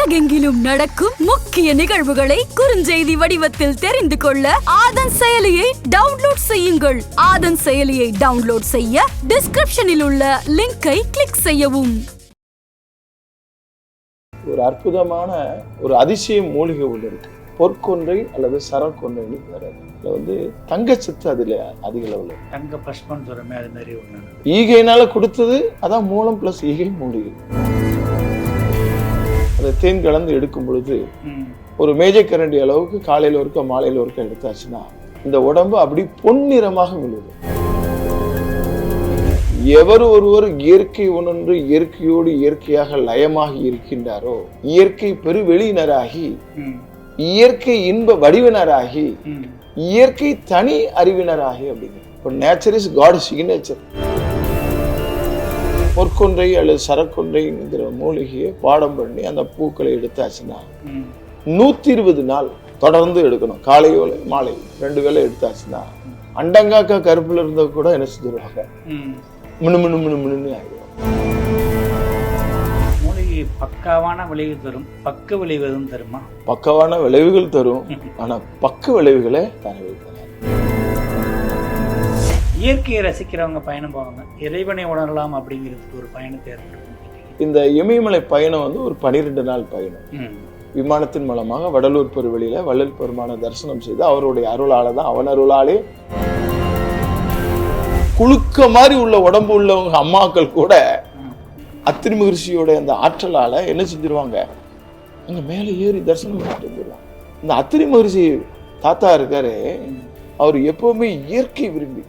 உலகெங்கிலும் நடக்கும் முக்கிய நிகழ்வுகளை குறுஞ்செய்தி வடிவத்தில் தெரிந்து கொள்ள ஆதன் செயலியை டவுன்லோட் செய்யுங்கள். ஆதன் செயலியை டவுன்லோட் செய்ய டிஸ்கிரிப்ஷனில் உள்ள லிங்கை கிளிக் செய்யவும். ஒரு அற்புதமான ஒரு அதிசய மூலிகை ஒன்று இருக்கு. பொற்கொன்றை அல்லது சரக்கொன்றைன்னு பேர் அது. அதுல வந்து தங்கச்சத்து அதுல அதிக அளவில். தங்க பஸ்பம் சொல்கிறமே அது மாதிரி ஒன்று ஈகையினால கொடுத்தது அதான் மூலம் பிளஸ் ஈகை மூலிகை. அதை தேன் கலந்து எடுக்கும் பொழுது ஒரு மேஜை கரண்டி அளவுக்கு காலையில ஒருக்க மாலையில ஒருக்க எடுத்தாச்சுன்னா இந்த உடம்பு அப்படி பொன்னிறமாக விழுது. எவர் ஒருவர் இயற்கை உணர்ந்து இயற்கையோடு இயற்கையாக லயமாகி இருக்கின்றாரோ இயற்கை பெருவெளியினராகி இயற்கை இன்ப வடிவினராகி இயற்கை தனி அறிவினராகி அப்படிங்க இப்போ நேச்சர் இஸ் காட் சிக்னேச்சர் பொற்கொன்றை அல்லது சரக்கொன்றைங்கிற மூலிகையை பாடம் பண்ணி அந்த பூக்களை எடுத்தாச்சுன்னா நூத்தி இருபது நாள் தொடர்ந்து எடுக்கணும். காலையோல மாலை ரெண்டு வேளை எடுத்தாச்சுன்னா அண்டங்காக்கா கருப்புல இருந்த கூட என்ன செஞ்சிருவாங்க? மினு மினு மினு மினுன்னு ஆயிடும். மூலிகை பக்காவான விளைவு தரும். பக்க விளைவு தருமா? பக்கவான விளைவுகள் தரும். ஆனா பக்க விளைவுகளை தரவே தராது. இயற்கையை ரசிக்கிறவங்க பயணம் போவாங்க. இறைவனை உணரலாம் அப்படிங்கிறதுக்கு ஒரு பயணத்தை ஏற்படுத்தும். இந்த இமயமலை பயணம் வந்து ஒரு பனிரெண்டு நாள் பயணம். விமானத்தின் மூலமாக வடலூர் பெருவெளியில வள்ளல் பெருமான தரிசனம் செய்து அவருடைய அருளால தான் அவன் அருளாலே குலுக்க மாதிரி உள்ள உடம்பு உள்ளவங்க அம்மாக்கள் கூட. அத்திரி மகிழ்ச்சியோட அந்த ஆற்றலால என்ன செஞ்சிருவாங்க? அங்க மேல ஏறி தரிசனம் பண்ணிட்டு வந்துருவாங்க. இந்த அத்திரி மகிழ்ச்சி தாத்தா இருக்காரு. அவர் எப்பவுமே இயற்கை விரும்பி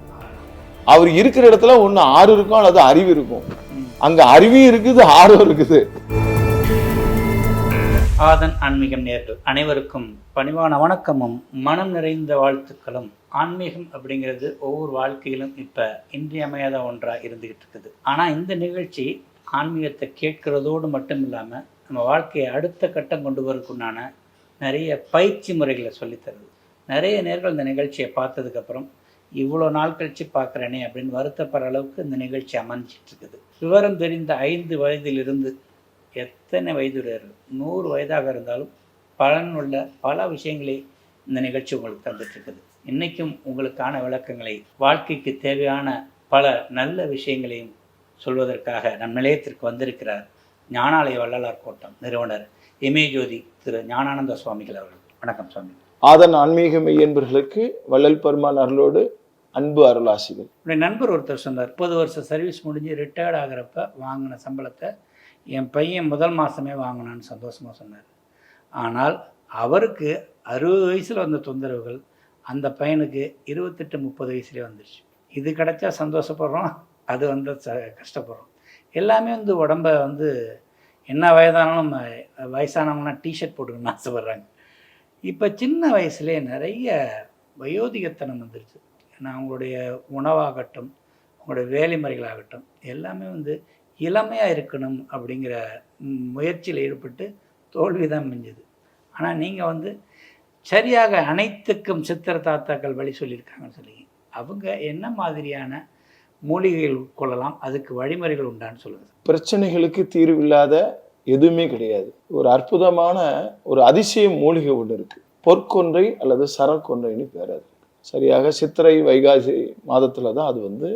அவர் இருக்கிற இடத்துல ஒன்று ஆறு இருக்கும் அல்லது அறிவு இருக்கும் அங்கே அங்க அறிவும் இருக்குது ஆறும் இருக்குது. ஆதன் ஆன்மீகம் நேர்கள் அனைவருக்கும் பணிவான வணக்கமும் மனம் நிறைந்த வாழ்த்துக்களும். ஆன்மீகம் அப்படிங்கிறது ஒவ்வொரு வாழ்க்கையிலும் இப்போ இன்றியமையாத ஒன்றாக இருந்துகிட்டு இருக்குது. ஆனால் இந்த நிகழ்ச்சி ஆன்மீகத்தை கேட்கிறதோடு மட்டும் இல்லாமல் நம்ம வாழ்க்கையை அடுத்த கட்டம் கொண்டு வரக்குண்டான நிறைய பயிற்சி முறைகளை சொல்லித்தருது. நிறைய நேர்கள் இந்த நிகழ்ச்சியை பார்த்ததுக்கப்புறம் இவ்வளோ நாள் கழித்து பார்க்குறேனே அப்படின்னு வருத்தப்படுற அளவுக்கு இந்த நிகழ்ச்சி அமைஞ்சிட்டு இருக்குது விவரம் தெரிந்த ஐந்து வயதிலிருந்து எத்தனை வயதுடையர்? நூறு வயதாக இருந்தாலும் பலனுள்ள பல விஷயங்களை இந்த நிகழ்ச்சி உங்களுக்கு தந்துட்டுருக்குது இன்றைக்கும் உங்களுக்கான விளக்கங்களை வாழ்க்கைக்கு தேவையான பல நல்ல விஷயங்களையும் சொல்வதற்காக நம் நிலையத்திற்கு வந்திருக்கிறார் ஞானாலய வள்ளலார் கோட்டம் நிறுவனர் இமயஜோதி திரு ஞானானந்த சுவாமிகள் அவர்கள். வணக்கம் சுவாமி. அதன் ஆன்மீக மெய்யன்பர்களுக்கு வள்ளல் பெருமான் அருளோடு அன்பு அருளாசிகள். என்னுடைய நண்பர் ஒருத்தர் சொன்னார் முப்பது வருஷம் சர்வீஸ் முடிஞ்சு ரிட்டையர்ட் ஆகிறப்ப வாங்கின சம்பளத்தை என் பையன் முதல் மாதமே வாங்கினான்னு சந்தோஷமாக சொன்னார். ஆனால் அவருக்கு அறுபது வயசில் வந்த தொந்தரவுகள் அந்த பையனுக்கு இருபத்தெட்டு முப்பது வயசுலேயே வந்துருச்சு. இது கிடைச்சா சந்தோஷப்படுறோம் அது வந்து ச கஷ்டப்படுறோம். எல்லாமே வந்து உடம்ப வந்து என்ன வயதானாலும் நம்ம டிஷர்ட் போட்டுக்கணும்னு ஆசைப்பட்றாங்க. இப்போ சின்ன வயசுலேயே நிறைய வயோதிகத்தனம் வந்துருச்சு. நான் அவங்களுடைய உணவாகட்டும் அவங்களுடைய வேலை முறைகளாகட்டும் எல்லாமே வந்து இளமையாக இருக்கணும் அப்படிங்கிற முயற்சியில் ஈடுபட்டு தோல்வி தான் மிஞ்சுது. ஆனால் நீங்கள் வந்து சரியாக அனைத்துக்கும் சித்திர தாத்தாக்கள் வழி சொல்லியிருக்காங்கன்னு சொல்லி அவங்க என்ன மாதிரியான மூலிகைகள் உட்கொள்ளலாம் அதுக்கு வழிமுறைகள் உண்டான்னு சொல்லுங்கள் பிரச்சனைகளுக்கு தீர்வில்லாத எதுவுமே கிடையாது. ஒரு அற்புதமான ஒரு அதிசய மூலிகை ஒன்று இருக்குது பொற்கொன்றை அல்லது சரக்கொன்றைன்னு பேர் அது. சரியாக சித்திரை வைகாசி மாதத்துல தான் அது வந்து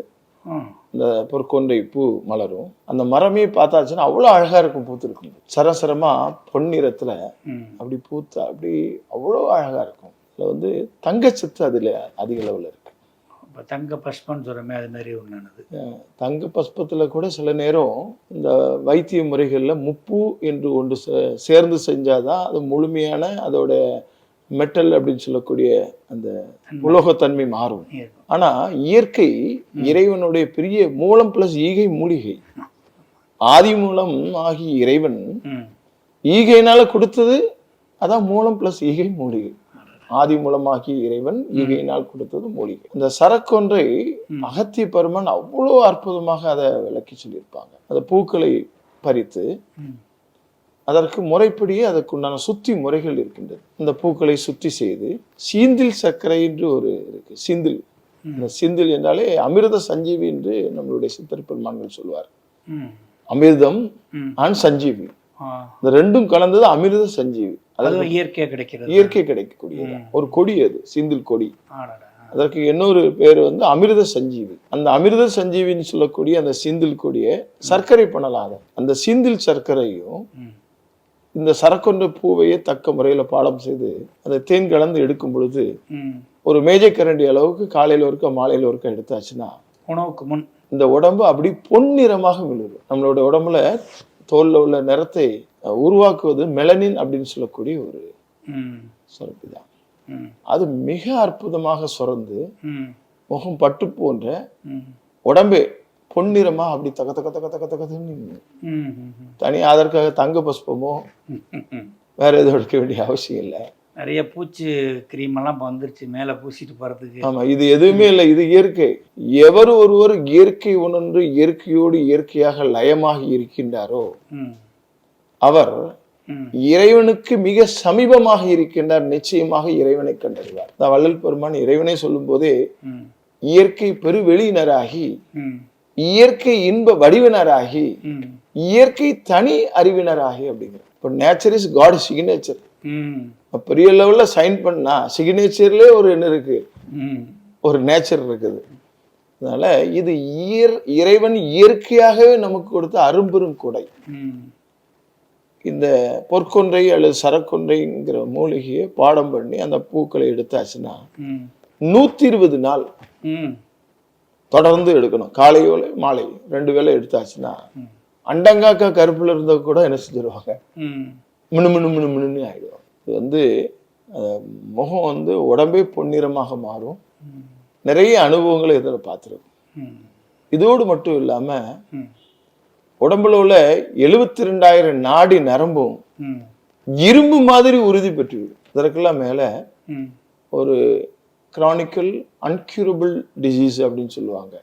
இந்த பொற்கொன்றை பூ மலரும். அந்த மரமே பார்த்தாச்சுன்னா அவ்வளோ அழகா இருக்கும் பூத்திருக்கும். சரசரமா பொன்னிறத்துல அப்படி பூத்து அப்படி அவ்வளோ அழகா இருக்கும். அதுல வந்து தங்கச்சத்து அதுல அதிக அளவுல இருக்கு. இப்போ தங்க பஷ்பம்னு சொல்கிறமே அது மாதிரி ஒன்றானது தங்க பஸ்பத்துல கூட சில நேரம் இந்த வைத்திய முறைகள்ல முப்பு என்று ஒன்று சேர்ந்து செஞ்சாதான் அது முழுமையான அதோட மெட்டல் அப்படின்னு சொல்லக்கூடிய அந்த உலோகத்தன்மை மாறும். ஆனா இயற்கை இறைவனுடைய பெரிய மூலம் பிளஸ் ஈகை மூலிகை. ஆதி மூலம் ஆகிய இறைவன் ம். ஈகையினால கொடுத்தது அதான் மூலம் பிளஸ் ஈகை மூலிகை. ஆதி மூலமாகிய இறைவன் ஈகையினால் கொடுத்தது மூலிகை. இந்த சரக்கொன்றை அகத்திய பெருமான் அவ்வளோ அற்புதமாக அதை விளக்கி சொல்லியிருப்பாங்க. அந்த பூக்களை பறித்து அதற்கு முறைப்படியே அதற்குண்டான சுத்தி முறைகள் இருக்கின்றது. இந்த பூக்களை சுத்தி செய்து சீந்தில் சர்க்கரை என்று ஒரு இருக்கு சிந்தில். இந்த சிந்தில் என்றாலே அமிர்த சஞ்சீவி என்று நம்மளுடைய சித்தர் பெருமான்கள் சொல்வார். அமிர்தம் அண்ட் சஞ்சீவி. இந்த ரெண்டும் கலந்தது அமிர்த சஞ்சீவி. அதாவது இயற்கையா கிடைக்கிறது. இயற்கை கிடைக்கக்கூடியது? ஒரு கொடி அது சிந்தில் கொடி. அதற்கு இன்னொரு பேர் வந்து அமிர்த சஞ்சீவி. அந்த அமிர்த சஞ்சீவின்னு சொல்லக்கூடிய அந்த சிந்தில் கொடியை சர்க்கரை பண்ணலாம். அந்த சிந்தில் சர்க்கரையும். இந்த சரக்கொண்ட பூவையே தக்க முறையில பாடம் செய்து அதை தேன் கலந்து எடுக்கும் பொழுது. ஒரு மேஜை கரண்டி அளவுக்கு காலையில ஒருக்க மாலையில ஒருக்க எடுத்தாச்சுன்னா உணவுக்கு முன் இந்த உடம்பு அப்படி பொன்னிறமாக மிளரும் நம்மளோட உடம்புல தோல்ல உள்ள நிறத்தை உருவாக்குவது மெலனின் அப்படின்னு சொல்லக்கூடிய ஒரு. சுரப்பி தான். அது மிக அற்புதமாக சுரந்து. முகம் பட்டு போன்ற. உடம்பே பொன்னிறமா அப்படி தக தக தக தக தகன்னு ம். ம். ம். தனி அதற்காக தங்க புஷ்பமோ. வேற எதுவும் எடுக்க வேண்டிய அவசியம் இல்லை நிறைய பூச்சி கிரீம் எல்லாம் வந்துருச்சு மேலே பூசிட்டு போறதுக்கு ஆமா இது எதுவுமே இல்லை இது இயற்கை எவர் ஒருவர் இயற்கை உணர்ந்து இயற்கையோடு இயற்கையாக லயமாகி இருக்கின்றாரோ. அவர். இறைவனுக்கு மிக சமீபமாக இருக்கின்றார் நிச்சயமாக இறைவனை கண்டறிவார் நான் வள்ளல் பெருமான் இறைவனை சொல்லும் போதே. இயற்கை பெருவெளியினராகி. இயற்கை இன்ப வடிவினராகி. இயற்கை தனி அறிவினராகி அப்படிங்கிற இப்போ நேச்சர் இஸ் காட் சிக்னேச்சர். பெரிய லெவல்ல சைன் பண்ணா சிக்னேச்சர்லேயே ஒரு என்ன இருக்கு ம். ஒரு நேச்சர் இருக்குது அதனால இது இயற் இறைவன் இயற்கையாகவே நமக்கு கொடுத்த அரும்பெரும் கொடை. இந்த பொற்கொன்றை அல்லது சரக்கொன்றைங்கிற மூலிகையை பாடம் பண்ணி அந்த பூக்களை எடுத்தாச்சுன்னா. நூத்தி இருபது நாள் ம். தொடர்ந்து எடுக்கணும் காலை வேளை மாலை ரெண்டு வேளை எடுத்தாச்சுன்னா அண்டங்காக்கா கருப்புல இருந்த கூட என்ன செஞ்சிருவாங்க. மினு மினு மினு மினுன்னு ஆயிடும் இது வந்து முகம் வந்து உடம்பே பொன்னிறமாக மாறும். நிறைய அனுபவங்களை இதில் பார்த்துருக்கோம். இதோடு மட்டும் இல்லாம ம். உடம்புல உள்ள எழுபத்தி ரெண்டாயிரம் நாடி நரம்பும். இரும்பு மாதிரி உறுதி பெற்றுவிடும் இதற்கெல்லாம் மேல. ஒரு கிரானிக்கல் அன்கியூரபிள் டிசீஸ் அப்படின்னு சொல்லுவாங்க.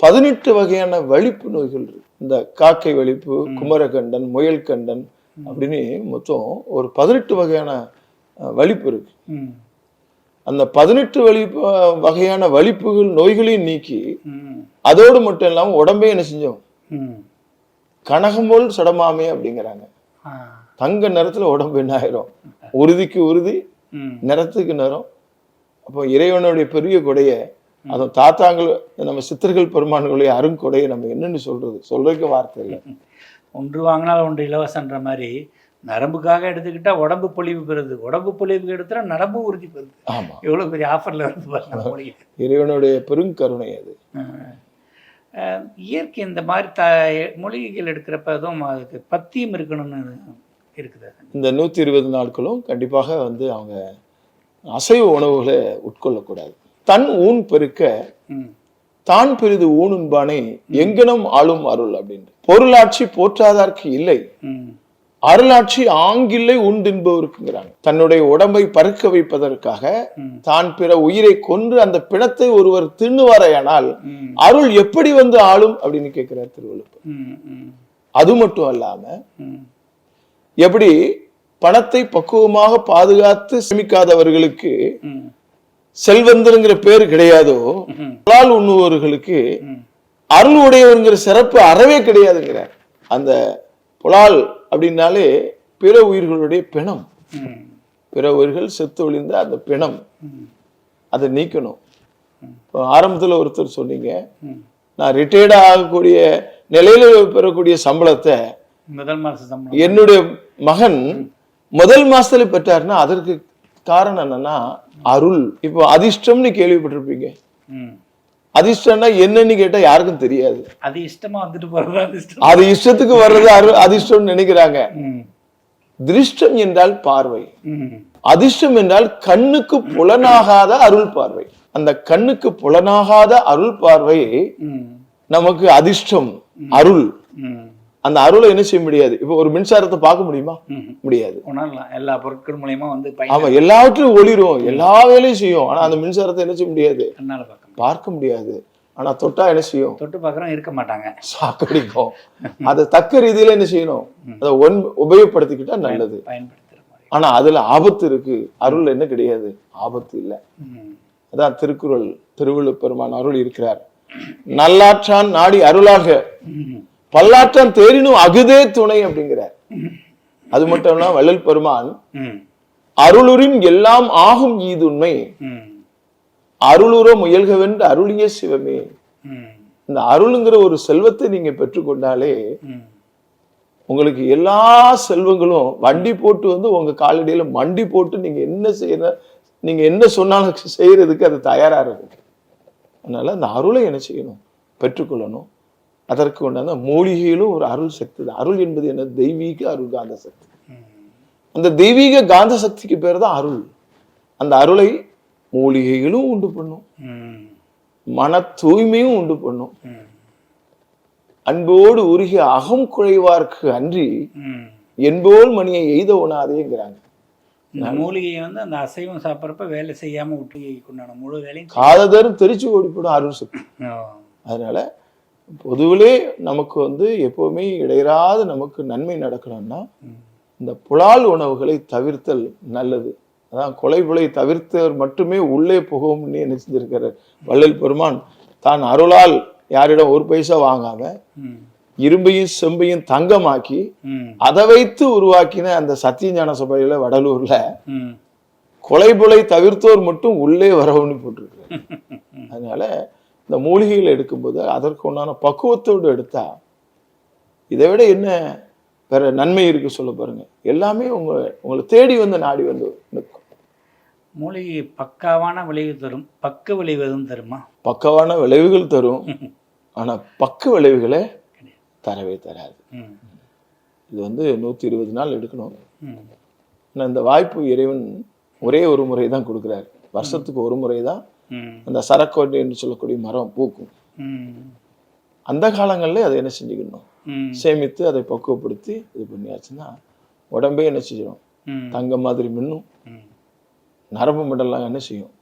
பதினெட்டு வகையான வலிப்பு நோய்கள் இருக்கு இந்த காக்கை வலிப்பு குமரகண்டன் முயல் கண்டன் அப்படின்னு மொத்தம் ஒரு பதினெட்டு வகையான வலிப்பு இருக்கு. அந்த பதினெட்டு வலிப்பு அஹ், வகையான வலிப்புகள் நோய்களையும் நீக்கி. அதோடு மட்டும் இல்லாம உடம்பே என்ன செஞ்சோம். கனகம் போல் சடமாமே அப்படிங்கிறாங்க. தங்க நிறத்துல உடம்பு என்ன ஆயிரும் உறுதிக்கு உறுதி. நிறத்துக்கு நிறம் அப்போ இறைவனுடைய பெரிய கொடையை அதுவும் தாத்தாங்கள் நம்ம சித்தர்கள் பெருமான்களுடைய அருங்கொடையை நம்ம என்னன்னு சொல்றது? சொல்றதுக்கு வார்த்தை இல்லை. ஒன்று வாங்கினால் ஒன்று இலவசன்ற மாதிரி நரம்புக்காக எடுத்துக்கிட்டா உடம்பு பொலிவு பெறுது. உடம்பு பொலிவுக்கு எடுத்தா நரம்பு உறுதி பெறுது. ஆமா. எவ்வளவு பெரிய ஆஃபர்ல வருது. இறைவனுடைய பெருங்கருணை அது. இயற்கை இந்த மாதிரி த மூலிகைகள் எடுக்கிறப்ப எதுவும் அதுக்கு பத்தியம் இருக்கணும்னு இருக்குது? இந்த நூத்தி இருபது நாட்களும் கண்டிப்பாக வந்து அவங்க அசைவ உணவுகளை உட்கொள்ளக்கூடாது. தன் ஊன் பெருக்க தான் பெரிது ஊனுண்பானை எங்கனம் ஆளும் அருள் அப்படின்னு பொருளாட்சி போற்றாதார்க்கு இல்லை. அருளாட்சி ஆங்கில்லை உண்டின்பவருக்குங்கிறாங்க தன்னுடைய உடம்பை பருக்க வைப்பதற்காக. தான் பிற உயிரை கொன்று அந்த பிணத்தை ஒருவர் தின்னுவாரையானால் அருள் எப்படி வந்து ஆளும் அப்படின்னு கேட்கிறார் திருவள்ளுவர். அது மட்டும் அல்லாம எப்படி பணத்தை பக்குவமாக பாதுகாத்து சேமிக்காதவர்களுக்கு செல்வந்தருங்கிற பேர் கிடையாதோ புலால் உண்ணுவர்களுக்கு ம். அருள் உடையவருங்கிற சிறப்பு அறவே கிடையாதுங்கிறார். அந்த புலால் அப்படின்னாலே பிற உயிர்களுடைய பிணம். பிற உயிர்கள் செத்து ஒளிந்த அந்த பிணம். அதை நீக்கணும். இப்போ ஆரம்பத்துல ஒருத்தர் சொன்னீங்க நான் ரிட்டையர்ட் ஆகக்கூடிய நிலையில பெறக்கூடிய சம்பளத்தை என்னுடைய மகன் முதல் மாசத்துல பெற்றாருன்னா அதற்கு காரணம் என்னன்னா அருள். இப்போ அதிர்ஷ்டம்னு கேள்விப்பட்டிருப்பீங்க. அதிர்ஷ்டம்னா என்னன்னு கேட்டா யாருக்கும் தெரியாது. அது இஷ்டமா வந்துட்டு போறது அது இஷ்டம் அது இஷ்டத்துக்கு வர்றது அரு அதிர்ஷ்டம்னு நினைக்கிறாங்க. திருஷ்டம் என்றால் பார்வை. அதிர்ஷ்டம் என்றால் கண்ணுக்கு புலனாகாத அருள் பார்வை. அந்த கண்ணுக்கு புலனாகாத அருள் பார்வை நமக்கு அதிர்ஷ்டம் அருள். அந்த அருளை என்ன செய்ய முடியாது? இப்போ ஒரு மின்சாரத்தை பார்க்க முடியுமா? முடியாது. எல்லா பொருட்கள் மூலியமா வந்து ஆமா பயன் எல்லாவற்றையும் ஒளிரும். எல்லா வேலையும் செய்யும். ஆனா அந்த மின்சாரத்தை என்ன செய்ய முடியாது? பார்க்க முடியாது. ஆனா தொட்டா என்ன செய்யும்? தொட்டு பார்க்குறோம் இருக்க மாட்டாங்க. சாக்கடிக்கும் அதை தக்க ரீதியில என்ன செய்யணும்? அதை ஒன் உபயோகப்படுத்திக்கிட்டா நல்லது. ஆனா அதுல ஆபத்து இருக்கு. அருள் என்ன கிடையாது? ஆபத்து இல்லை. அதான் திருக்குறள் திருவள்ளுவர் பெருமான் அருள் இருக்கிறார். நல்லாற்றான் நாடி அருளாக. ம் பல்லாற்றான் தேரினும் அகுதே துணை அப்படிங்கிறார். அது மட்டும் இல்ல வள்ளல் பெருமான் அருளுரின் எல்லாம் ஆகும் ஈதுண்மை. ம். அருளுற முயல்கவென்று அருளிய சிவமே. இந்த அருளுங்கிற ஒரு செல்வத்தை நீங்க பெற்றுக்கொண்டாலே உங்களுக்கு எல்லா செல்வங்களும் வண்டி போட்டு வந்து உங்க காலடியில மண்டி போட்டு நீங்க என்ன செய்யற நீங்க என்ன சொன்னாலும் செய்யறதுக்கு அது தயாரா இருக்கும். அதனால அந்த அருளை என்ன செய்யணும்? பெற்றுக்கொள்ளணும் அதற்கு உண்டான மூலிகையிலும் ஒரு அருள் சக்தி தான் அருள் என்பது என்ன? தெய்வீக அருள் காந்த சக்தி. அந்த தெய்வீக காந்த சக்திக்கு பேர் தான் அருள். அந்த அருளை மூலிகைகளும் உண்டு பண்ணும். மன தூய்மையும் உண்டு பண்ணும். அன்போடு உருகிய அகம் குழைவார்க்கு அன்றி என்போல் மணியை எய்த உணாதேங்கிறாங்க. மூலிகையை வந்து அந்த அசைவம் சாப்பிட்றப்ப வேலை செய்யாம விட்டு உண்டான முழு வேலையும். காததரும் தெரிச்சு ஓடிப்படும் அருள் சக்தி. அதனால பொதுவிலே நமக்கு வந்து எப்பவுமே இடையராது நமக்கு நன்மை நடக்கணும்னா. இந்த புலால் உணவுகளை தவிர்த்தல் நல்லது. அதான் கொலை புலை தவிர்த்தவர் மட்டுமே உள்ளே புகும்னு என்ன செஞ்சிருக்கிறார் வள்ளல் பெருமான். தான் அருளால் யாரிடம் ஒரு பைசா வாங்காம இரும்பையும் செம்பையும் தங்கமாக்கி அதை வைத்து உருவாக்கின அந்த சத்தியஞான சபையில வடலூர்ல கொலை புலை தவிர்த்தோர் மட்டும் உள்ளே வரவுன்னு போட்டிருக்கு அதனால இந்த மூலிகைகள் எடுக்கும்போது அதற்கு உண்டான பக்குவத்தோடு எடுத்தா இதை விட என்ன வேற நன்மை இருக்கு சொல்ல பாருங்க. எல்லாமே உங்க உங்களை தேடி வந்து நாடி வந்து நிற்கும். மூலிகை பக்காவான விளைவு தரும் பக்க விளைவு எதுவும் தருமா? பக்கவான விளைவுகள் தரும். ஆனா பக்க விளைவுகளை தரவே தராது. இது வந்து நூத்தி இருபது நாள் எடுக்கணும். ம். ஆனா இந்த வாய்ப்பு இறைவன் ஒரே ஒரு முறை தான் கொடுக்குறாரு. வருஷத்துக்கு ஒரு முறை தான் அந்த சரக்கோட்டை என்று சொல்லக்கூடிய மரம் பூக்கும். அந்த காலங்கள்ல அதை என்ன செஞ்சுக்கணும்? சேமித்து அதை பக்குவப்படுத்தி இது பண்ணியாச்சுன்னா உடம்பே என்ன செய்யும் ம். தங்கம் மாதிரி மின்னும். நரம்பு மண்டலம் என்ன செய்யும்?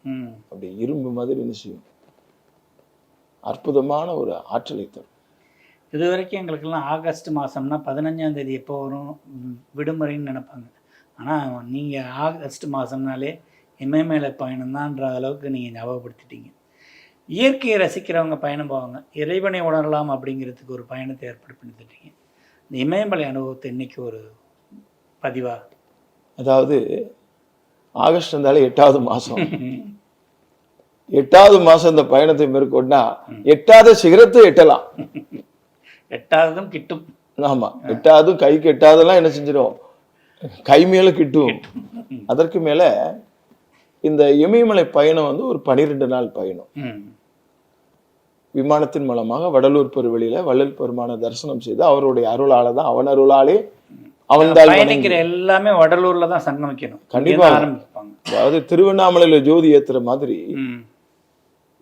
அப்படி இரும்பு மாதிரி என்ன செய்யும்? அற்புதமான ஒரு ஆற்றலை தரும். இது வரைக்கும் எங்களுக்கெல்லாம் ஆகஸ்ட் மாதம்னா பதினஞ்சாம் தேதி எப்போ வரும்? விடுமுறைன்னு நினைப்பாங்க. ஆனால் நீங்கள் ஆகஸ்ட் மாதம்னாலே இமயமேல பயணம்தான்ற அளவுக்கு நீங்கள் ஞாபகப்படுத்திட்டீங்க. இயற்கையை ரசிக்கிறவங்க பயணம் போவாங்க. இறைவனை உணரலாம் அப்படிங்கிறதுக்கு ஒரு பயணத்தை ஏற்பாடு பண்ணி தட்டீங்க இந்த இமயமலை அனுபவத்தை இன்னைக்கு ஒரு பதிவா? அதாவது ஆகஸ்ட் இருந்தாலே எட்டாவது மாசம். எட்டாவது மாசம் இந்த பயணத்தை மேற்கொண்டா எட்டாத சிகரத்தை எட்டலாம். எட்டாவதும் கிட்டும். ஆமா எட்டாவதும் கைக்கு எட்டாவதெல்லாம் என்ன செஞ்சிடும் கை மேல கிட்டும். அதற்கு மேல இந்த இமயமலை பயணம் வந்து ஒரு பனிரெண்டு நாள் பயணம். விமானத்தின் மூலமாக வடலூர் பெருவெளியில வள்ளல் பெருமான தரிசனம் செய்து அவருடைய அருளால தான் அவன் அருளாலே அவன் பயணிக்கிற எல்லாமே வடலூர்ல தான் சங்கமிக்கணும் கண்டிப்பா. ஆரம்பிப்பாங்க. அதாவது திருவண்ணாமலையில ஜோதி ஏத்துற மாதிரி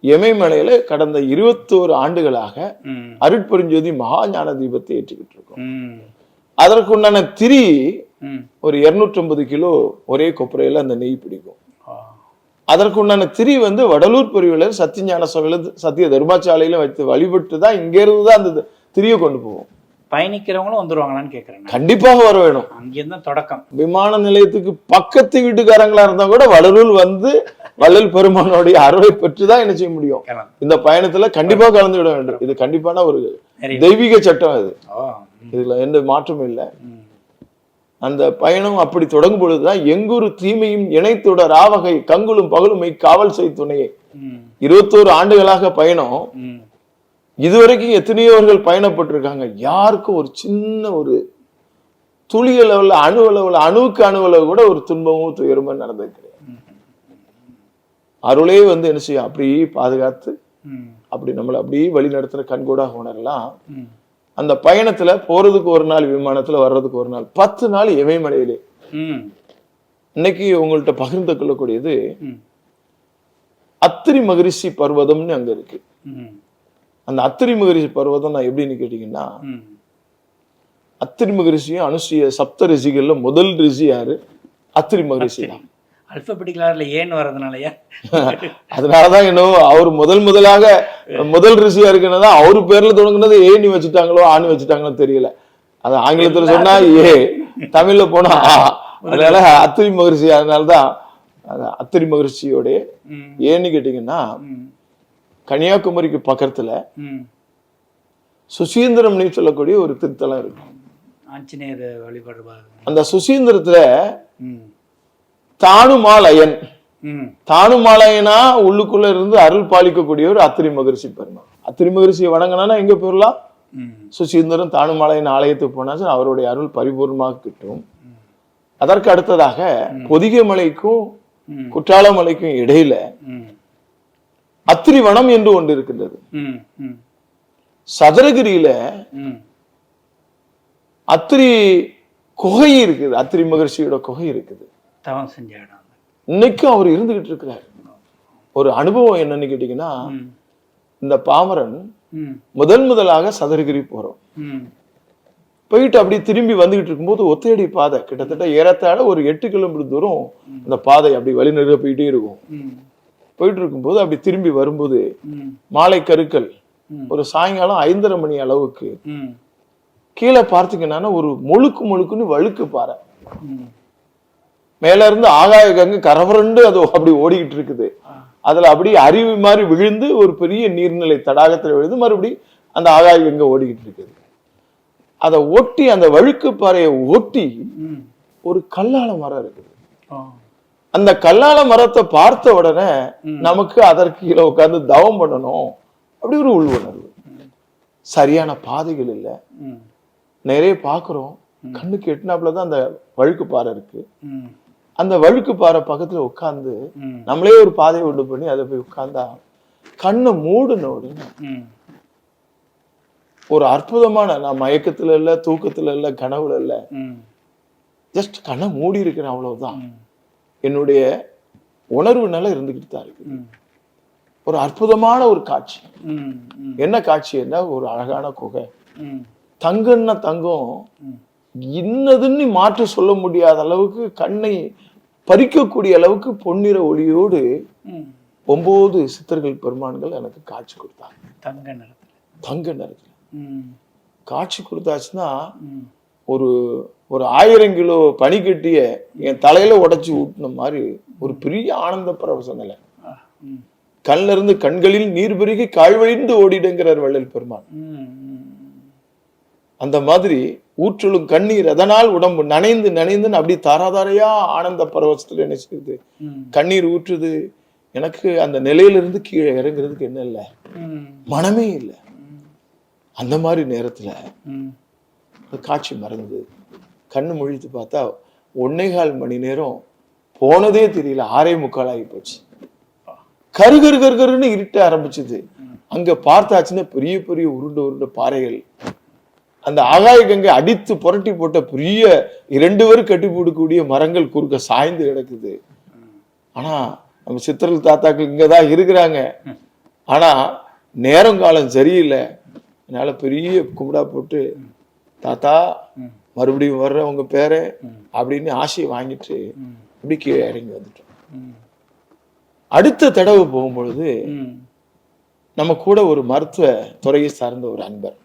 இமயமலையில கடந்த இருபத்தோரு ஆண்டுகளாக அருட்பெருஞ்சோதி மகா ஞான தீபத்தை ஏற்றிக்கிட்டு இருக்கோம் அதற்குண்டான திரி ஒரு 250 கிலோ ஒரே கொப்பரையில அந்த நெய் பிடிக்கும். அதற்குண்டான திரி வந்து வடலூர் பெருவில சத்தியஞான சபையில சத்திய தர்மாச்சாலையில வைத்து வழிபட்டு தான் இங்க இருந்து தான் அந்த திரியை கொண்டு போவோம். பயணிக்கிறவங்களும் வந்துருவாங்களான்னு கேட்குறேன் கண்டிப்பாக வர வேணும். அங்கேருந்து தான் தொடக்கம். விமான நிலையத்துக்கு பக்கத்து வீட்டுக்காரங்களா இருந்தா கூட வடலூர் வந்து வள்ளல் பெருமானுடைய அருளை பெற்றுதான் என்ன செய்ய முடியும். இந்த பயணத்துல கண்டிப்பா கலந்து விட வேண்டும். இது கண்டிப்பான ஒரு. தெய்வீக சட்டம் ஓ இதுல எந்த மாற்றமும் இல்லை. அந்த பயணம் அப்படி தொடங்கும் பொழுதுதான் எங்கூரு தீமையும் இணைத்தொட ராவகை கங்குலும் பகலுமை காவல் செய் துணையே. இருபத்தோரு ஆண்டுகளாக பயணம். இதுவரைக்கும் எத்தனையோர்கள் பயணப்பட்டிருக்காங்க. யாருக்கும் ஒரு சின்ன ஒரு துளி அளவுல அணு அளவுல அணுவுக்கு அணு அளவு கூட ஒரு துன்பமும் துயரமும் நடந்தது கிடையாது. அருளே வந்து என்ன செய்யும்? அப்படியே பாதுகாத்து அப்படி நம்மளை அப்படியே வழி நடத்துற கண்கூடாக உணரலாம். அந்த பயணத்துல போறதுக்கு ஒரு நாள் விமானத்துல வர்றதுக்கு ஒரு நாள் பத்து நாள் இமயமலையிலே இன்னைக்கு உங்கள்ட்ட பகிர்ந்து கொள்ளக்கூடியது அத்திரி மகரிஷி பர்வதம்னு அங்க இருக்கு. அந்த அத்திரி மகரிஷி பர்வதம் நான் எப்படின்னு கேட்டீங்கன்னா அத்திரி மகரிஷியும் அனுசூய சப்த ரிஷிகள்ல முதல் ரிஷி யாரு? அத்திரி மகரிஷி தான். அல்பபெட்டிக்கலாரில் ஏன்னு வர்றதுனாலயா? அதனாலதான் என்னவோ அவர் முதல் முதலாக முதல் ரிஷியா இருக்குன்னா அவரு பேர்ல தொடங்குனது ஏனி வச்சுட்டாங்களோ ஆணி வச்சுட்டாங்களோ தெரியல. அது ஆங்கிலத்துல சொன்னா ஏ. தமிழ்ல போனா. அதனால அத்திரி மகரிஷி அதனாலதான் அந்த அத்திரி மகரிஷியோட ம். ஏன்னு கேட்டீங்கன்னா கன்னியாகுமரிக்கு பக்கத்துல சுசீந்திரம்னு சொல்லக்கூடிய ஒரு திருத்தலம் இருக்கு. ஆஞ்சநேயர் வழிபடுவாங்க அந்த சுசீந்திரத்துல தானுமாலயன். தானுமாலயனா உள்ளுக்குள்ள இருந்து அருள் பாலிக்கக்கூடிய ஒரு அத்திரி மகரிஷி பெருமாள். அத்திரி மகரிஷியை வணங்கினா எங்க போயிடலாம் சுசீந்திரன் தானுமாலயன் ஆலயத்துக்கு போனாச்சு அவருடைய அருள் பரிபூர்ணமாக கிட்டும். அதற்கு அடுத்ததாக பொதிகை மலைக்கும். குற்றால மலைக்கும் இடையில ம். அத்திரி வனம் என்று ஒன்று இருக்கின்றது. சதுரகிரியில அத்திரி குகை இருக்குது அத்திரி மகர்ஷியோட குகை இருக்குது. தவம் செஞ்ச இடம். இன்னைக்கும் அவர் இருந்துகிட்டு இருக்கிறார். ஒரு அனுபவம் என்னன்னு கேட்டீங்கன்னா இந்த பாமரன் முதல் முதலாக சதுரகிரி போறோம். போயிட்டு அப்படி திரும்பி வந்துகிட்டு இருக்கும்போது ஒத்தையடி பாதை. கிட்டத்தட்ட ஏறத்தாழ ஒரு எட்டு கிலோமீட்டர் தூரம் அந்த பாதை அப்படி வழிநெடுக போயிட்டே இருக்கும். போயிட்டு இருக்கும்போது அப்படி திரும்பி வரும்போது மாலை கருக்கள். ஒரு சாயங்காலம் ஐந்தரை மணி அளவுக்கு கீழே பார்த்தீங்கன்னா ஒரு முழுக்கு முழுக்குன்னு வழுக்கு பாறை. மேல இருந்து ஆகாய கங்கை கரவரண்டு அது அப்படி ஓடிக்கிட்டு இருக்குது. அதுல அப்படியே அருவி மாதிரி விழுந்து ஒரு பெரிய நீர்நிலை தடாகத்துல விழுந்து மறுபடி அந்த ஆகாய கங்கை ஓடிக்கிட்டு இருக்குது. அதை ஒட்டி அந்த வழுக்கு பாறையை ஒட்டி ஒரு கல்லால மரம் இருக்குது. அந்த கல்லால மரத்தை பார்த்த உடனே நமக்கு அதற்கு கீழே உட்கார்ந்து தவம் பண்ணணும். அப்படி ஒரு உள்வுணர்வு சரியான பாதைகள் இல்லை. நிறைய பார்க்குறோம். கண்ணுக்கு எட்டினாப்புல தான் அந்த வழுக்கு பாறை இருக்கு. அந்த வழுக்கு பாறை பக்கத்துல உட்கார்ந்து நம்மளே ஒரு பாதையை உண்டு பண்ணி அதை போய் உட்கார்ந்தா கண்ணை மூடுன உடனே ஒரு அற்புதமான நான் மயக்கத்துல இல்ல தூக்கத்துல இல்ல கனவுல இல்ல ஜஸ்ட் கண்ணை மூடி இருக்கிறேன் அவ்வளவுதான். என்னுடைய உணர்வு நிலை இருந்துகிட்டு தான் இருக்கு ஒரு அற்புதமான ஒரு காட்சி. என்ன காட்சி என்ன? ஒரு அழகான குகை. தங்கம்னா தங்கம். இன்னதுன்னு மாற்று சொல்ல முடியாத அளவுக்கு கண்ணை பறிக்கக்கூடிய அளவுக்கு பொன்னிற ஒளியோடு ஒன்பது சித்தர்கள் பெருமான்கள் எனக்கு காட்சி கொடுத்தாங்க. தங்க நிறத்தில். தங்க நிறத்துல. காட்சி கொடுத்தாச்சுன்னா ஒரு ஒரு ஆயிரம் கிலோ பனிக்கட்டிய என் தலையில உடைச்சு ஊட்டின மாதிரி ஒரு பெரிய ஆனந்த பரவச நிலை. கண்ணில இருந்து கண்களில் நீர் பெருகி கால்வழிந்து ஓடிடுங்கிறார் வள்ளல் பெருமான். அந்த மாதிரி ஊற்றலும் கண்ணீர் அதனால் உடம்பு நனைந்து நனைந்துன்னு அப்படி தாராதாரையா ஆனந்த பரவசத்துல என்ன செய்யுது? கண்ணீர் ஊற்றுது. எனக்கு அந்த நிலையிலிருந்து கீழே இறங்குறதுக்கு என்ன இல்லை? மனமே இல்லை. அந்த மாதிரி நேரத்துல காட்சி மறந்து கண்ணு முழித்து பார்த்தா ஒன்னே கால் மணி நேரம் போனதே தெரியல. ஆறே முக்கால் ஆகி போச்சு. கரு கரு கருன்னு இருட்ட ஆரம்பிச்சது. அங்க பார்த்தாச்சுன்னா பெரிய பெரிய உருண்டை உருண்டை பாறைகள். அந்த ஆகாய கங்கை அடித்து புரட்டி போட்ட பெரிய இரண்டு பேரும் கட்டி போடக்கூடிய மரங்கள் குறுக்க சாய்ந்து கிடக்குது. ஆனா நம்ம சித்திரல் தாத்தாக்கள் இங்கதான் இருக்கிறாங்க. ஆனா நேரம் காலம் சரியில்லை. அதனால பெரிய கும்பிடா போட்டு தாத்தா மறுபடியும் வர்ற உங்க பேரு அப்படின்னு ஆசையை வாங்கிட்டு ம் அப்படி கீழே இறங்கி வந்துட்டோம். அடுத்த தடவை போகும்பொழுது நம்ம கூட ஒரு மருத்துவ துறையை சார்ந்த ஒரு அன்பர்.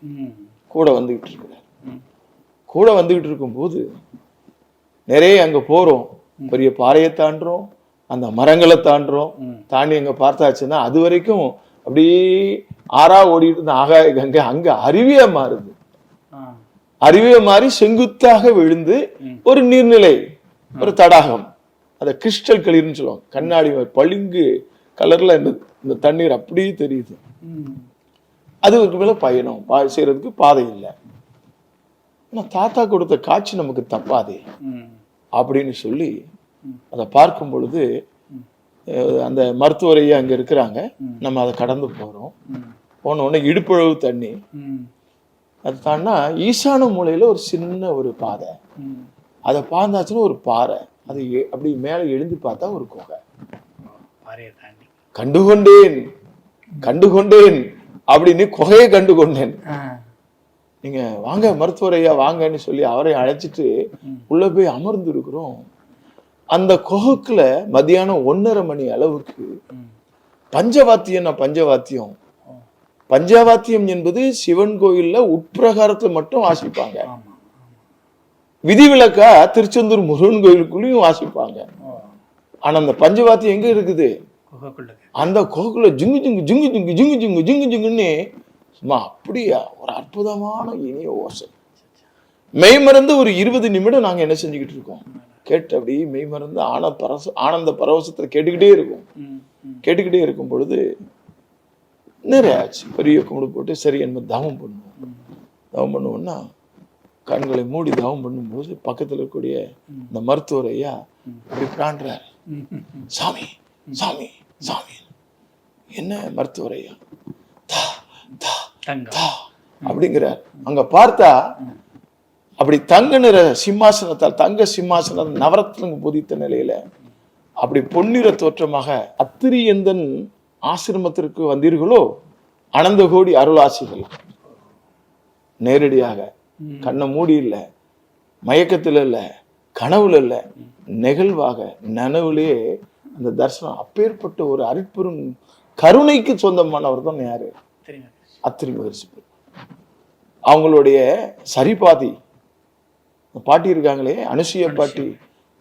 கூட வந்துகிட்டு இருக்கிறார். கூட வந்துகிட்டு இருக்கும்போது நிறைய அங்க போறோம். பெரிய பாறையை தாண்டுறோம். அந்த மரங்களை தாண்டுறோம். தாண்டி அங்க பார்த்தாச்சுன்னா அது வரைக்கும் அப்படியே ஆறா ஓடிட்டு இருந்த ஆகாய கங்கை அங்க அருவியா மாறுது. அருவியை மாறி செங்குத்தாக விழுந்து. ஒரு நீர்நிலை ஒரு தடாகம். அதை கிறிஸ்டல் களிர்னு சொல்லுவாங்க. கண்ணாடி பளிங்கு கலர்ல இந்த தண்ணீர் அப்படியே தெரியுது. அதுக்கு மேல பயணம். பா செய்யறதுக்கு பாதை இல்லை. ஆனா தாத்தா கொடுத்த காட்சி நமக்கு தப்பாதே. அப்படின்னு சொல்லி அதை பார்க்கும் பொழுது அந்த மருத்துவரையே அங்க இருக்கிறாங்க. நம்ம அதை கடந்து போறோம். ம் போன உடனே இடுப்பளவு தண்ணி. அது தாண்டா ஈசான மூலையில ஒரு சின்ன ஒரு பாதை. அதை பார்த்தாச்சுன்னா ஒரு பாறை. அது அப்படி மேலே எழுந்து பார்த்தா ஒரு குகை. கண்டுகொண்டேன். கண்டுகொண்டேன். அப்படின்னு குகையை கண்டு கொண்டேன். நீங்க வாங்க மருத்துவர் ஐயா வாங்கன்னு சொல்லி அவரை அழைச்சிட்டு உள்ள போய் அமர்ந்து இருக்கிறோம் அந்த குகைக்குள்ள மதியானம் ஒன்னரை மணி அளவுக்கு பஞ்சவாத்தியம் பஞ்சவாத்தியம். பஞ்சவாத்தியம் என்பது சிவன் கோயில்ல உட்பிரகாரத்துல மட்டும் வாசிப்பாங்க. விதிவிலக்கா திருச்செந்தூர் முருகன் கோயிலுக்குள்ளேயும் வாசிப்பாங்க. ஆனா அந்த பஞ்சவாத்தியம் எங்க இருக்குது? அந்த கோகுல ஜிங்கு ஜிங்கு ஜிங்கு ஜிங்கு ஜிங்கு ஜிங்கு ஜிங்கு ஜிங்குன்னு சும்மா அப்படியா? ஒரு அற்புதமான இனிய ஓசை. மெய்மறந்து ஒரு இருபது நிமிடம் நாங்க என்ன செஞ்சுக்கிட்டு இருக்கோம்? கேட்டு அப்படி மெய்மறந்து ஆன பரச ஆனந்த பரவசத்துல கேட்டுக்கிட்டே இருக்கும். கேட்டுக்கிட்டே இருக்கும் பொழுது நிறைய ஆச்சு. பெரிய கும்பிடு போட்டு சரி என்ன தவம் பண்ணுவோம். தவம் பண்ணுவோம்னா கண்களை மூடி தவம் பண்ணும்போது பக்கத்துல இருக்கக்கூடிய இந்த மருத்துவர் ஐயா அப்படி பிராண்டுறாரு சாமி சாமி சாமி. என்ன மருத்துவர் ஐயா தா தா தங்கம். தா அப்படிங்கிறார். அங்க பார்த்தா அப்படி தங்க நிற சிம்மாசனத்தால் தங்க சிம்மாசனம் நவரத்னங்க பொதித்த நிலையில அப்படி பொன்னிற தோற்றமாக அத்திரியந்தன் ஆசிரமத்திற்கு வந்தீர்களோ? அனந்த கோடி அருளாசிகள். நேரடியாக. கண்ணை மூடி இல்ல. மயக்கத்துல இல்ல. கனவுல இல்ல. நெகிழ்வாக நனவுலயே அந்த தரிசனம் அப்பேற்பட்ட ஒரு அருட்பெரும் கருணைக்கு சொந்தமானவர் தான் யாரு? அத்திரி மகரிஷி. அவங்களுடைய சரிபாதி பாட்டி இருக்காங்களே அனுசூய பாட்டி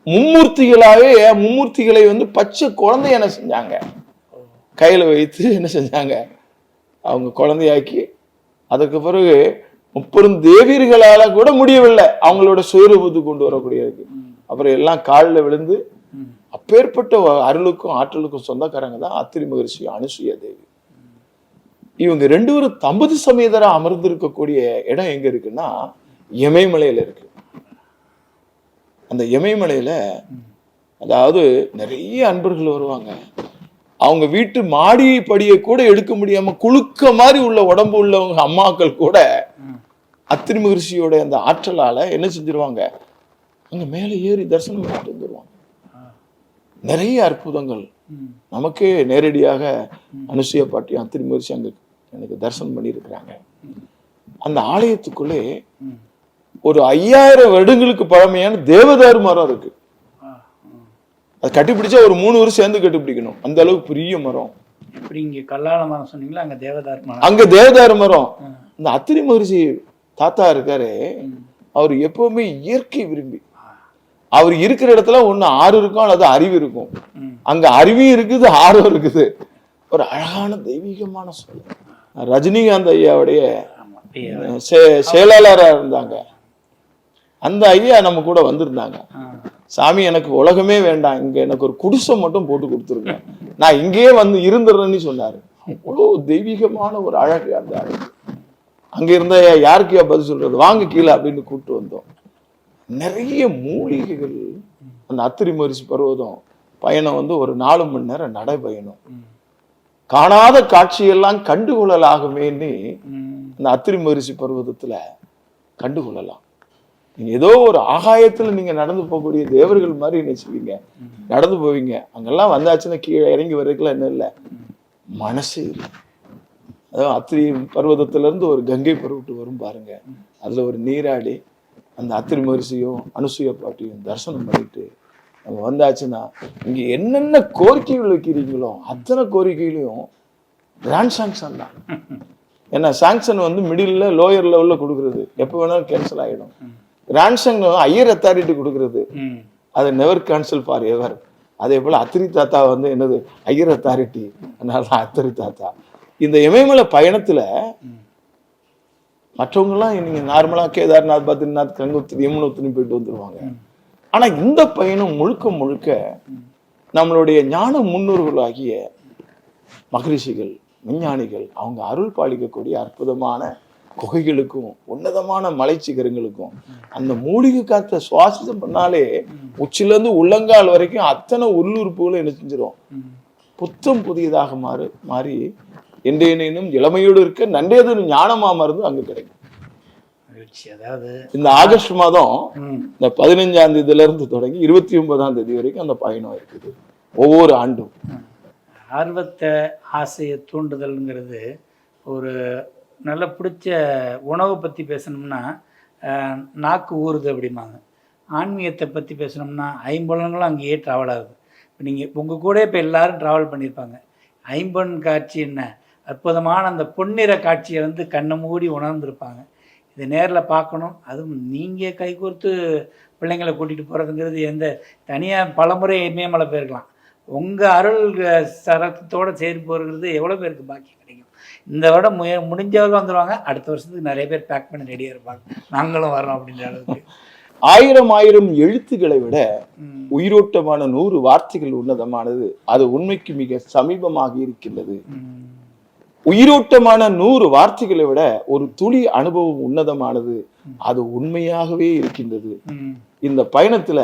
மும்மூர்த்திகளாவே மும்மூர்த்திகளை வந்து பச்சை குழந்தை என்ன செஞ்சாங்க? கையில வைத்து என்ன செஞ்சாங்க? அவங்க குழந்தையாக்கி அதற்கு பிறகு முப்பெரும் தேவியர்களால கூட முடியவில்லை. அவங்களோட சுயரூபத்துக்கு கொண்டு வரக்கூடியதுக்கு. அப்புறம் எல்லாம் காலில் விழுந்து அப்பேற்பட்ட அருளுக்கும் ஆற்றலுக்கும் சொந்தக்காரங்க தான் அத்திரி மகரிஷி அனுசூயா தேவி. இவங்க ரெண்டு பேரும் தம்பதி சமேதரா அமர்ந்திருக்கக்கூடிய இடம் எங்க இருக்குன்னா இமயமலையில இருக்கு. அந்த இமயமலையில அதாவது நிறைய அன்பர்கள் வருவாங்க. அவங்க வீட்டு மாடி படியை கூட எடுக்க முடியாம குலுக்க மாதிரி உள்ள உடம்பு உள்ளவங்க அம்மாக்கள் கூட அத்திரி மகரிஷியோட அந்த ஆற்றலால என்ன செஞ்சிருவாங்க? அங்க மேலே ஏறி தரிசனம் பண்ணிட்டு வந்துருவாங்க. நிறைய அற்புதங்கள். நமக்கே நேரடியாக அனுசூயா பாட்டி அத்திரி மகரிஷி அங்க எனக்கு தரிசனம் பண்ணியிருக்கிறாங்க. அந்த ஆலயத்துக்குள்ளே ஒரு ஐயாயிரம் வருடங்களுக்கு பழமையான தேவதாரு மரம் இருக்கு. அது கட்டிப்பிடிச்சா ஒரு மூணு வருஷம் சேர்ந்து கட்டிப்பிடிக்கணும். அந்த அளவுக்கு பெரிய மரம். எப்படி இங்கே கல்லால மரம் சொன்னீங்களா? அங்கே தேவதார் மரம். அங்க தேவதாரு மரம். இந்த அத்திரி மகரிஷி தாத்தா இருக்காரு அவர் எப்பவுமே இயற்கை விரும்பி அவர் இருக்கிற இடத்துல ஒண்ணு ஆறு இருக்கும் அல்லது அறிவு இருக்கும். அங்க அருவியும் இருக்குது ஆறும் இருக்குது. ஒரு அழகான தெய்வீகமான சொல். ரஜினிகாந்த் ஐயாவுடைய ஆமாம் ஐயா. சே- செயலாளரா இருந்தாங்க. அந்த ஐயா நம்ம கூட வந்திருந்தாங்க. சாமி எனக்கு உலகமே வேண்டாம். இங்க எனக்கு ஒரு குடிசை மட்டும் போட்டு கொடுத்துருங்க. நான் இங்கேயே வந்து இருந்துடுறேன்னு சொன்னாரு. அவ்வளோ தெய்வீகமான ஒரு அழகு அந்த அழகு. அங்க இருந்த யாருக்கையா பதில் சொல்றது? வாங்க கீழே அப்படின்னு கூப்பிட்டு வந்தோம். நிறைய மூலிகைகள். அந்த அத்திரி மரிசி பருவதம் பயணம் வந்து ஒரு நாலு மணி நேரம் நடைபயணம். காணாத காட்சியெல்லாம் கண்டுகொள்ளலாகுமேன்னு ஆகுமேன்னு அந்த அத்திரி மரிசி பருவதத்துல கண்டுகொள்ளலாம். நீங்கள் ஏதோ ஒரு ஆகாயத்துல நீங்க நடந்து போகக்கூடிய தேவர்கள் மாதிரி நினைச்சுவீங்க நடந்து போவீங்க. அங்கெல்லாம் வந்தாச்சுன்னா கீழே இறங்கி வர்றதுக்குலாம் என்ன இல்லை? மனசு இல்லை. அதாவது அத்திரி பர்வதத்துல இருந்து ஒரு கங்கை பருவட்டு வரும் பாருங்க. அதுல ஒரு நீராடி அந்த அத்திரி மரிசியும் அனுசூய பாட்டியும் தரிசனம் பண்ணிட்டு நம்ம வந்தாச்சுன்னா இங்க என்னென்ன கோரிக்கைகள் வைக்கிறீங்களோ அத்தனை கோரிக்கைகளையும் கிராண்ட் சாங்ஷன் தான். ஏன்னா சாங்ஷன் வந்து மிடில் லோயர் லெவல்ல கொடுக்குறது. எப்போ வேணாலும் கேன்சல் ஆகிடும் கிராண்ட் சாங்ஷன் ஹையர் அத்தாரிட்டி கொடுக்குறது. ம் அது நெவர் கேன்சல் ஃபார் எவர் அதே போல அத்திரி தாத்தா வந்து என்னது? ஐயர் அத்தாரிட்டி அதனால தான் அத்திரி தாத்தா. இந்த இமயமலை பயணத்துல மற்றவங்கலாம் நீங்கள் நார்மலாக கேதார்நாத் பத்ரிநாத் கங்கோத்திரி யமுனோத்திரி போயிட்டு வந்துருவாங்க. ஆனால் இந்த பயணம் முழுக்க முழுக்க நம்மளுடைய ஞான முன்னோர்களாகிய மகரிஷிகள் விஞ்ஞானிகள் அவங்க அருள் பாலிக்கக்கூடிய அற்புதமான குகைகளுக்கும் உன்னதமான மலை சிகரங்களுக்கும் அந்த மூலிகை காற்றை சுவாசித்தம் பண்ணாலே உச்சிலேருந்து உள்ளங்கால் வரைக்கும் அத்தனை உள்ளுறுப்புகளும் என்ன செஞ்சிடும் புத்தம் புதியதாக மாறு மாறி என்றேனும் இளமையோடு இருக்க நன்றேது ஞானமா மருந்து அங்க கிடைக்கும். மகிழ்ச்சி. அதாவது இந்த ஆகஸ்ட் மாதம் இந்த பதினஞ்சாம் தேதியில இருந்து தொடங்கி இருபத்தி ஒன்பதாம் தேதி வரைக்கும் அந்த பயணம் இருக்குது. ஒவ்வொரு ஆண்டும். ஆர்வத்தை ஆசையை தூண்டுதல்ங்கிறது ஒரு நல்ல பிடிச்ச உணவை பற்றி பேசணும்னா நாக்கு ஊறுது அப்படிம்பாங்க. ஆன்மீகத்தை பற்றி பேசணும்னா ஐம்புலன்களும் அங்கேயே ட்ராவல் ஆகுது. இப்போ நீங்கள் உங்கள் கூட இப்போ எல்லாரும் ட்ராவல் பண்ணியிருப்பாங்க. ஐம்பொன் காட்சி என்ன? அற்புதமான அந்த பொன்னிற காட்சியை வந்து கண்ணை மூடி உணர்ந்திருப்பாங்க. இதை நேரில் பார்க்கணும். அதுவும் நீங்கள் கைகோர்த்து பிள்ளைங்களை கூட்டிகிட்டு போகிறதுங்கிறது எந்த தனியாக பலமுறை இமயமலை போயிருக்கலாம். உங்கள் அருள் சரத்தோடு சேர்ந்து போகிறது எவ்வளோ பேருக்கு பாக்கியம் கிடைக்கும். இந்த வருடம் முய முடிஞ்சவங்க வந்துடுவாங்க அடுத்த வருஷத்துக்கு நிறைய பேர் பேக் பண்ணி ரெடியாக இருப்பாங்க. நாங்களும் வரோம் அப்படின்ற அளவுக்கு. ஆயிரம் ஆயிரம் எழுத்துக்களை விட. உயிரோட்டமான நூறு வார்த்தைகள் உன்னதமானது அது உண்மைக்கு மிக சமீபமாக இருக்கின்றது. உயிரோட்டமான நூறு வார்த்தைகளை விட ஒரு துளி அனுபவம் உன்னதமானது அது உண்மையாகவே இருக்கின்றது. இந்த பயணத்துல.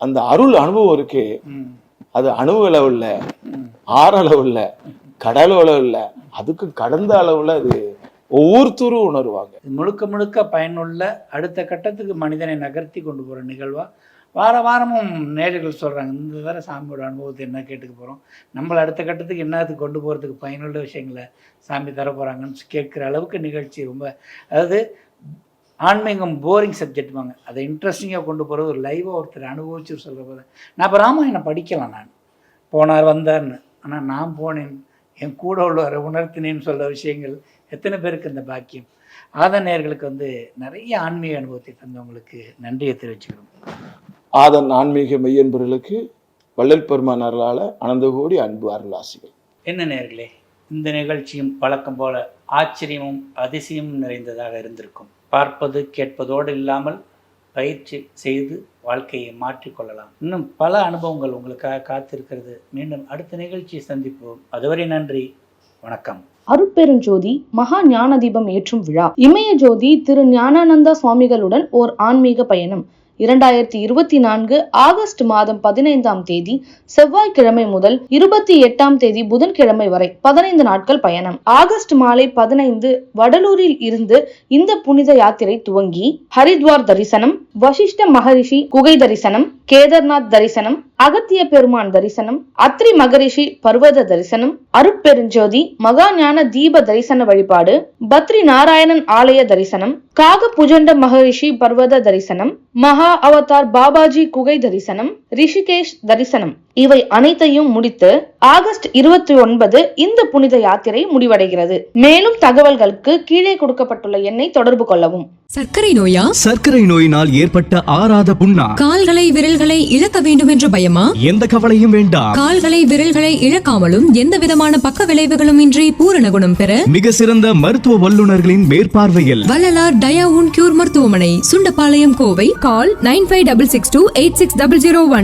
அந்த அருள் அனுபவம் இருக்கே. அது அணு அளவுல ம். ஆறளவுல கடல் அளவுல அதுக்கு கடந்த அளவுல அது ஒவ்வொருத்தரும் உணர்வாங்க முழுக்க முழுக்க பயனுள்ள அடுத்த கட்டத்துக்கு மனிதனை நகர்த்தி கொண்டு போகிற நிகழ்வா வார வாரமும் நேர்கள் சொல்கிறாங்க இந்த தடவை சாமியோட அனுபவத்தை என்ன கேட்டுக்க போகிறோம் நம்மளை அடுத்த கட்டத்துக்கு என்னத்துக்கு கொண்டு போகிறதுக்கு பயனுள்ள விஷயங்களை சாமி தர போகிறாங்கன்னு கேட்குற அளவுக்கு நிகழ்ச்சி ரொம்ப அதாவது ஆன்மீகம் போரிங் சப்ஜெக்ட் வாங்க. அதை இன்ட்ரெஸ்டிங்காக கொண்டு போகிறது ஒரு லைவாக ஒருத்தர் அனுபவிச்சு சொல்கிற போது நான் இப்போ ராமாயணம் படிக்கலாம் நான். போனார் வந்தார்னு. ஆனால் நான் போனேன். என் கூட உள்ளவரை உணர்த்தினேன்னு சொல்கிற விஷயங்கள் எத்தனை பேருக்கு இந்த பாக்கியம்? ஆதநேயர்களுக்கு வந்து நிறைய ஆன்மீக அனுபவத்தை தந்தவங்களுக்கு நன்றியை தெரிவிச்சுக்கிறோம். ஆதன் ஆன்மீக மெய்யன்பர்களுக்கு வள்ளல் பெருமானாரால அனந்த கோடி அன்பு அருளாசிகள். என்ன நேயர்களே இந்த நிகழ்ச்சியும் வழக்கம் போல ஆச்சரியமும் அதிசயமும் நிறைந்ததாக இருந்திருக்கும். பார்ப்பது கேட்பதோடு இல்லாமல் பயிற்சி செய்து வாழ்க்கையை மாற்றிக்கொள்ளலாம் இன்னும் பல அனுபவங்கள் உங்களுக்காக காத்திருக்கிறது. மீண்டும் அடுத்த நிகழ்ச்சியை சந்திப்போம். அதுவரை நன்றி வணக்கம். அருட்பெருஞ்சோதி மகா ஞான தீபம் ஏற்றும் விழா. இமய ஜோதி திரு ஞானானந்தா சுவாமிகளுடன் ஓர் ஆன்மீக பயணம். இரண்டாயிரத்தி இருபத்தி நான்கு ஆகஸ்ட் மாதம் பதினைந்தாம் தேதி செவ்வாய்க்கிழமை முதல் இருபத்தி எட்டாம் தேதி புதன்கிழமை வரை பதினைந்து நாட்கள் பயணம். ஆகஸ்ட் மாலை பதினைந்து வடலூரில் இருந்து இந்த புனித யாத்திரை துவங்கி ஹரித்வார் தரிசனம் வசிஷ்ட மகரிஷி குகை தரிசனம் கேதார்நாத் தரிசனம் அகத்திய பெருமான் தரிசனம் அத்ரி மகரிஷி பர்வத தரிசனம் அருட்பெருஞ்சோதி மகா ஞான தீப தரிசன வழிபாடு பத்ரி நாராயணன் ஆலய தரிசனம் காக புஜண்ட மகரிஷி பர்வத தரிசனம் மகா அவதார் பாபாஜி குகை தரிசனம் ரிஷிகேஷ் தரிசனம். இவை அனைத்தையும் முடித்து ஆகஸ்ட் இருபத்தி ஒன்பது இந்த புனித யாத்திரை முடிவடைகிறது. மேலும் தகவல்களுக்கு கீழே கொடுக்கப்பட்டுள்ள எண்ணை தொடர்பு கொள்ளவும். சர்க்கரை நோயா? சர்க்கரை நோயினால் ஏற்பட்ட ஆறாத புண்ணா? கால்களை விரல்களை இழக்க வேண்டும் என்ற பயமா? எந்த கவலையும் வேண்டாம் கால்களை விரல்களை இழக்காமலும் எந்த விதமான பக்க விளைவுகளும் இன்றி பூரண குணம் பெற? மிக சிறந்த மருத்துவ வல்லுநர்களின் மேற்பார்வையில். வள்ளலார் டயாவுன் கியூர் மருத்துவமனை Sundapalayam Kovai call nine five double six two eight six double zero one.